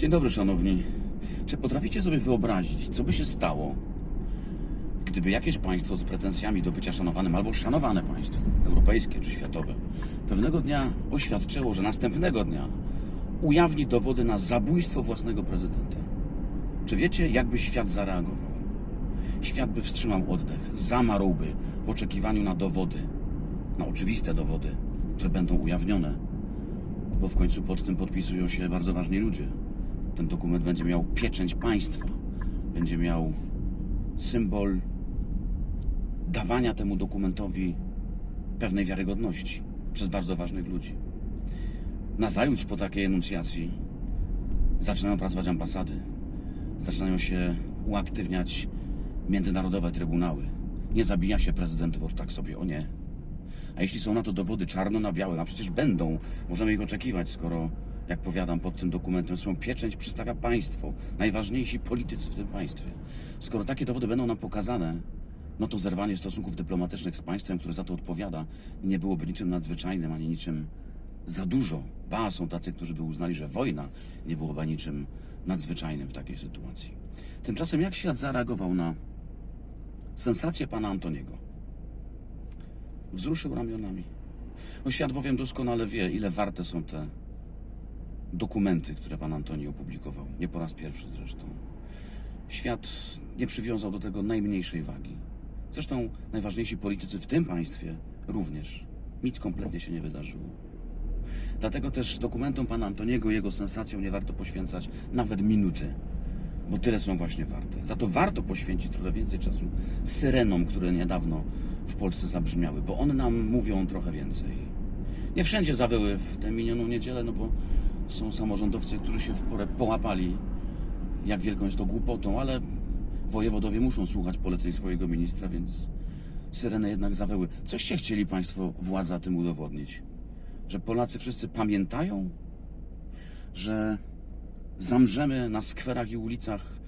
Dzień dobry, szanowni. Czy potraficie sobie wyobrazić, co by się stało, gdyby jakieś państwo z pretensjami do bycia szanowanym albo szanowane państwo, europejskie czy światowe, pewnego dnia oświadczyło, że następnego dnia ujawni dowody na zabójstwo własnego prezydenta? Czy wiecie, jakby świat zareagował? Świat by wstrzymał oddech, zamarłby w oczekiwaniu na dowody, na oczywiste dowody, które będą ujawnione, bo w końcu pod tym podpisują się bardzo ważni ludzie. Ten dokument będzie miał pieczęć państwa, będzie miał symbol dawania temu dokumentowi pewnej wiarygodności przez bardzo ważnych ludzi. Nazajutrz po takiej enuncjacji zaczynają pracować ambasady, zaczynają się uaktywniać międzynarodowe trybunały. Nie zabija się prezydentów od tak sobie, o nie. A jeśli są na to dowody czarno na białe, a przecież będą, możemy ich oczekiwać, skoro, jak powiadam, pod tym dokumentem swoją pieczęć przystawia państwo, najważniejsi politycy w tym państwie. Skoro takie dowody będą nam pokazane, no to zerwanie stosunków dyplomatycznych z państwem, które za to odpowiada, nie byłoby niczym nadzwyczajnym, ani niczym za dużo. Ba, są tacy, którzy by uznali, że wojna nie byłoby niczym nadzwyczajnym w takiej sytuacji. Tymczasem jak świat zareagował na sensację pana Antoniego? Wzruszył ramionami. No świat bowiem doskonale wie, ile warte są te dokumenty, które pan Antoni opublikował. Nie po raz pierwszy zresztą. Świat nie przywiązał do tego najmniejszej wagi. Zresztą najważniejsi politycy w tym państwie również. Nic kompletnie się nie wydarzyło. Dlatego też dokumentom pana Antoniego i jego sensacjom nie warto poświęcać nawet minuty, bo tyle są właśnie warte. Za to warto poświęcić trochę więcej czasu syrenom, które niedawno w Polsce zabrzmiały, bo one nam mówią trochę więcej. Nie wszędzie zawyły w tę minioną niedzielę, no bo są samorządowcy, którzy się w porę połapali, jak wielką jest to głupotą, ale wojewodowie muszą słuchać poleceń swojego ministra, więc syreny jednak zawyły. Coście chcieli Państwo władza tym udowodnić? Że Polacy wszyscy pamiętają? Że zamrzemy na skwerach i ulicach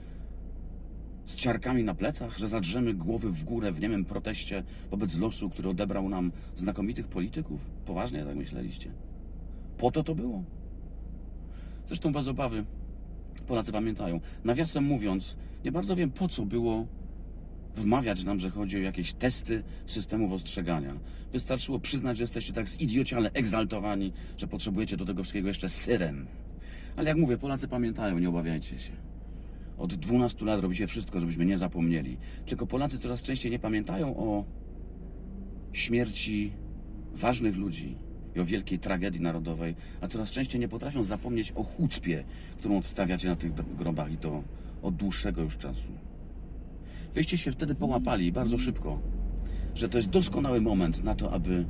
z ciarkami na plecach? Że zadrzemy głowy w górę w niemym proteście wobec losu, który odebrał nam znakomitych polityków? Poważnie tak myśleliście? Po to to było? Zresztą bez obawy Polacy pamiętają. Nawiasem mówiąc, nie bardzo wiem po co było wmawiać nam, że chodzi o jakieś testy systemów ostrzegania. Wystarczyło przyznać, że jesteście tak zidiociale egzaltowani, że potrzebujecie do tego wszystkiego jeszcze syren. Ale jak mówię, Polacy pamiętają, nie obawiajcie się. Od 12 lat robicie wszystko, żebyśmy nie zapomnieli. Tylko Polacy coraz częściej nie pamiętają o śmierci ważnych ludzi i o wielkiej tragedii narodowej, a coraz częściej nie potrafią zapomnieć o chucpie, którą odstawiacie na tych grobach i to od dłuższego już czasu. Wyście się wtedy połapali bardzo szybko, że to jest doskonały moment na to, aby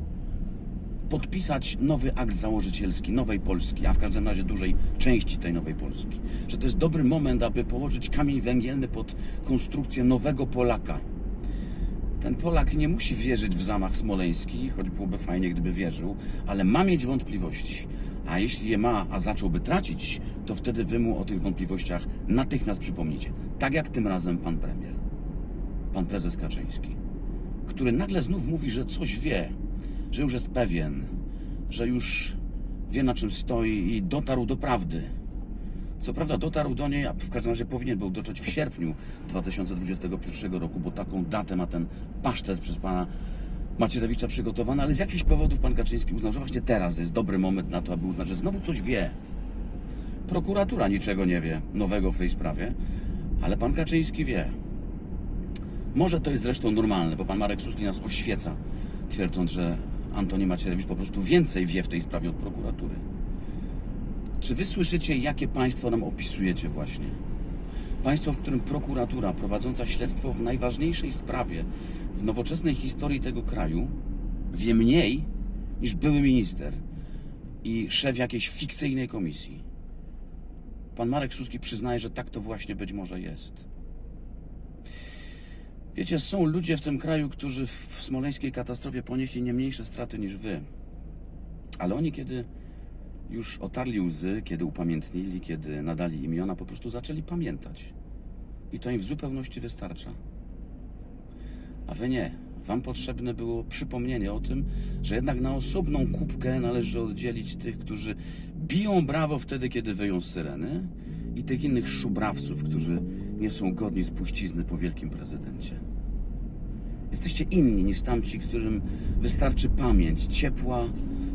podpisać nowy akt założycielski nowej Polski, a w każdym razie dużej części tej nowej Polski. Że to jest dobry moment, aby położyć kamień węgielny pod konstrukcję nowego Polaka. Ten Polak nie musi wierzyć w zamach smoleński, choć byłoby fajnie, gdyby wierzył, ale ma mieć wątpliwości. A jeśli je ma, a zacząłby tracić, to wtedy wy mu o tych wątpliwościach natychmiast przypomnicie. Tak jak tym razem pan premier, pan prezes Kaczyński, który nagle znów mówi, że coś wie, że już jest pewien, że już wie na czym stoi i dotarł do prawdy. Co prawda dotarł do niej, a w każdym razie powinien był dotrzeć w sierpniu 2021 roku, bo taką datę ma ten pasztet przez pana Macierewicza przygotowany, ale z jakichś powodów pan Kaczyński uznał, że właśnie teraz jest dobry moment na to, aby uznać, że znowu coś wie. Prokuratura niczego nie wie nowego w tej sprawie, ale pan Kaczyński wie. Może to jest zresztą normalne, bo pan Marek Suski nas oświeca, twierdząc, że Antoni Macierewicz po prostu więcej wie w tej sprawie od prokuratury. Czy wy słyszycie, jakie państwo nam opisujecie właśnie? Państwo, w którym prokuratura prowadząca śledztwo w najważniejszej sprawie w nowoczesnej historii tego kraju wie mniej niż były minister i szef jakiejś fikcyjnej komisji. Pan Marek Suski przyznaje, że tak to właśnie być może jest. Wiecie, są ludzie w tym kraju, którzy w smoleńskiej katastrofie ponieśli nie mniejsze straty niż wy. Ale oni, kiedy już otarli łzy, kiedy upamiętnili, kiedy nadali imiona, po prostu zaczęli pamiętać. I to im w zupełności wystarcza. A wy nie. Wam potrzebne było przypomnienie o tym, że jednak na osobną kubkę należy oddzielić tych, którzy biją brawo wtedy, kiedy wyją syreny i tych innych szubrawców, którzy nie są godni spuścizny po wielkim prezydencie. Jesteście inni niż tamci, którym wystarczy pamięć, ciepła,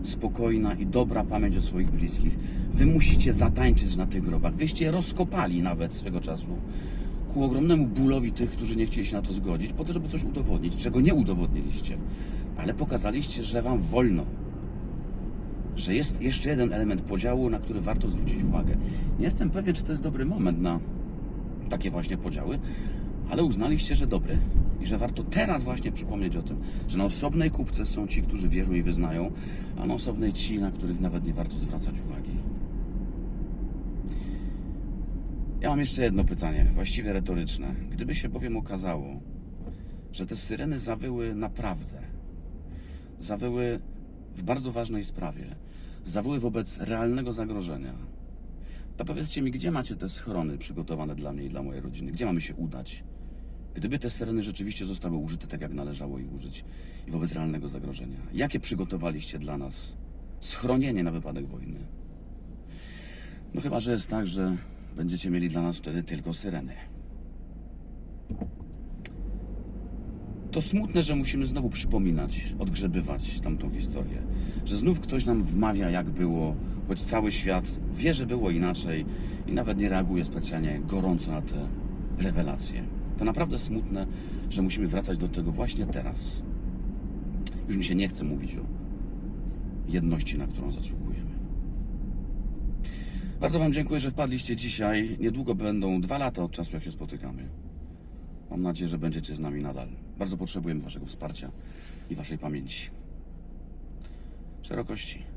spokojna i dobra pamięć o swoich bliskich. Wy musicie zatańczyć na tych grobach. Wyście je rozkopali nawet swego czasu ku ogromnemu bólowi tych, którzy nie chcieli się na to zgodzić, po to, żeby coś udowodnić, czego nie udowodniliście. Ale pokazaliście, że wam wolno. Że jest jeszcze jeden element podziału, na który warto zwrócić uwagę. Nie jestem pewien, czy to jest dobry moment na takie właśnie podziały, ale uznaliście, że dobry i że warto teraz właśnie przypomnieć o tym, że na osobnej kupce są ci, którzy wierzą i wyznają, a na osobnej ci, na których nawet nie warto zwracać uwagi. Ja mam jeszcze jedno pytanie, właściwie retoryczne. Gdyby się bowiem okazało, że te syreny zawyły naprawdę, zawyły w bardzo ważnej sprawie, zawyły wobec realnego zagrożenia, to powiedzcie mi, gdzie macie te schrony przygotowane dla mnie i dla mojej rodziny? Gdzie mamy się udać? Gdyby te syreny rzeczywiście zostały użyte tak, jak należało ich użyć i wobec realnego zagrożenia, jakie przygotowaliście dla nas schronienie na wypadek wojny? No chyba, że jest tak, że będziecie mieli dla nas wtedy tylko syreny. To smutne, że musimy znowu przypominać, odgrzebywać tamtą historię. Że znów ktoś nam wmawia, jak było, choć cały świat wie, że było inaczej i nawet nie reaguje specjalnie gorąco na te rewelacje. To naprawdę smutne, że musimy wracać do tego właśnie teraz. Już mi się nie chce mówić o jedności, na którą zasługujemy. Bardzo Wam dziękuję, że wpadliście dzisiaj. Niedługo będą dwa lata od czasu, jak się spotykamy. Mam nadzieję, że będziecie z nami nadal. Bardzo potrzebujemy Waszego wsparcia i Waszej pamięci. Szerokości.